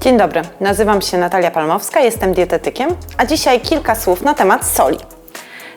Dzień dobry, nazywam się Natalia Palmowska, jestem dietetykiem, a dzisiaj kilka słów na temat soli.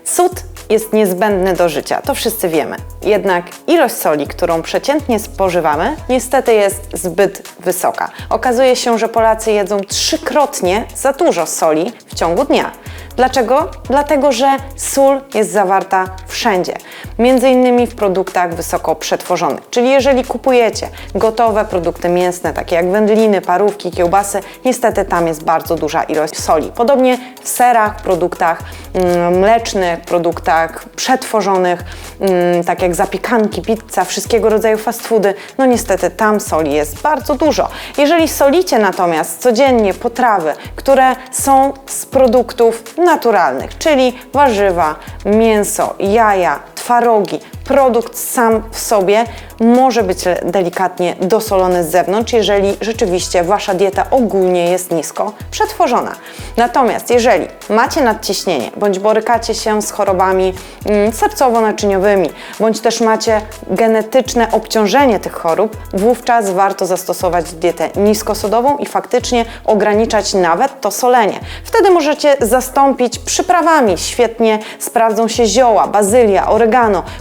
Sód jest niezbędny do życia, to wszyscy wiemy. Jednak ilość soli, którą przeciętnie spożywamy, niestety jest zbyt wysoka. Okazuje się, że Polacy jedzą trzykrotnie za dużo soli w ciągu dnia. Dlaczego? Dlatego, że sól jest zawarta wszędzie, między innymi w produktach wysoko przetworzonych. Czyli jeżeli kupujecie gotowe produkty mięsne, takie jak wędliny, parówki, kiełbasy, niestety tam jest bardzo duża ilość soli. Podobnie w serach, produktach mm, mlecznych, produktach przetworzonych, mm, tak jak zapiekanki, pizza, wszystkiego rodzaju fast foody, no niestety tam soli jest bardzo dużo. Jeżeli solicie natomiast codziennie potrawy, które są z produktów naturalnych, czyli warzywa, mięso, jaja, twarogi, produkt sam w sobie może być delikatnie dosolony z zewnątrz, jeżeli rzeczywiście wasza dieta ogólnie jest nisko przetworzona. Natomiast jeżeli macie nadciśnienie, bądź borykacie się z chorobami mm, sercowo-naczyniowymi, bądź też macie genetyczne obciążenie tych chorób, wówczas warto zastosować dietę niskosodową i faktycznie ograniczać nawet to solenie. Wtedy możecie zastąpić przyprawami. Świetnie sprawdzą się zioła, bazylia, oregano,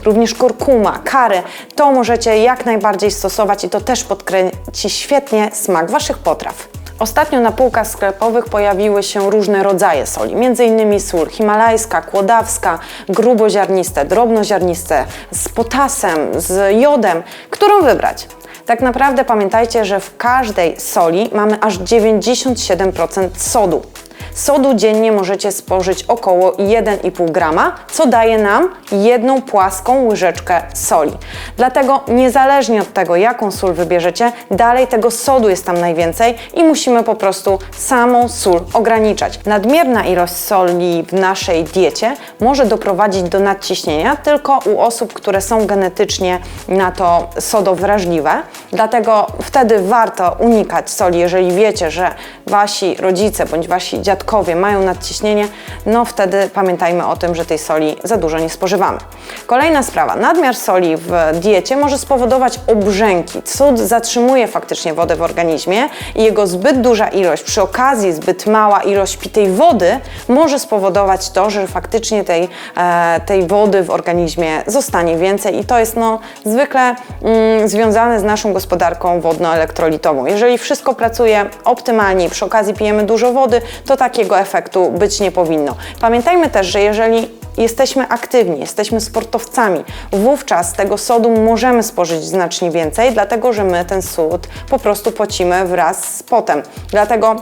również kurkuma, kary. To możecie jak najbardziej stosować i to też podkręci świetnie smak Waszych potraw. Ostatnio na półkach sklepowych pojawiły się różne rodzaje soli, m.in. sól himalajska, kłodawska, gruboziarniste, drobnoziarniste, z potasem, z jodem. Którą wybrać? Tak naprawdę pamiętajcie, że w każdej soli mamy aż 97% sodu. Sodu dziennie możecie spożyć około 1,5 grama, co daje nam jedną płaską łyżeczkę soli. Dlatego niezależnie od tego, jaką sól wybierzecie, dalej tego sodu jest tam najwięcej i musimy po prostu samą sól ograniczać. Nadmierna ilość soli w naszej diecie może doprowadzić do nadciśnienia tylko u osób, które są genetycznie na to sodowrażliwe. Dlatego wtedy warto unikać soli, jeżeli wiecie, że wasi rodzice bądź wasi dziadkowie mają nadciśnienie, no wtedy pamiętajmy o tym, że tej soli za dużo nie spożywamy. Kolejna sprawa. Nadmiar soli w diecie może spowodować obrzęki. Cud zatrzymuje faktycznie wodę w organizmie i jego zbyt duża ilość, przy okazji zbyt mała ilość pitej wody może spowodować to, że faktycznie tej, e, tej wody w organizmie zostanie więcej i to jest no, zwykle mm, związane z naszą gospodarką wodno-elektrolitową. Jeżeli wszystko pracuje optymalnie przy okazji pijemy dużo wody, to takiego efektu być nie powinno. Pamiętajmy też, że jeżeli jesteśmy aktywni, jesteśmy sportowcami, wówczas tego sodu możemy spożyć znacznie więcej, dlatego że my ten sód po prostu pocimy wraz z potem. Dlatego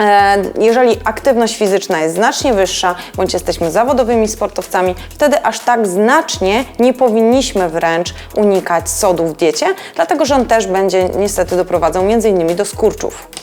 e, jeżeli aktywność fizyczna jest znacznie wyższa, bądź jesteśmy zawodowymi sportowcami, wtedy aż tak znacznie nie powinniśmy wręcz unikać sodu w diecie, dlatego że on też będzie niestety doprowadzał m.in. do skurczów.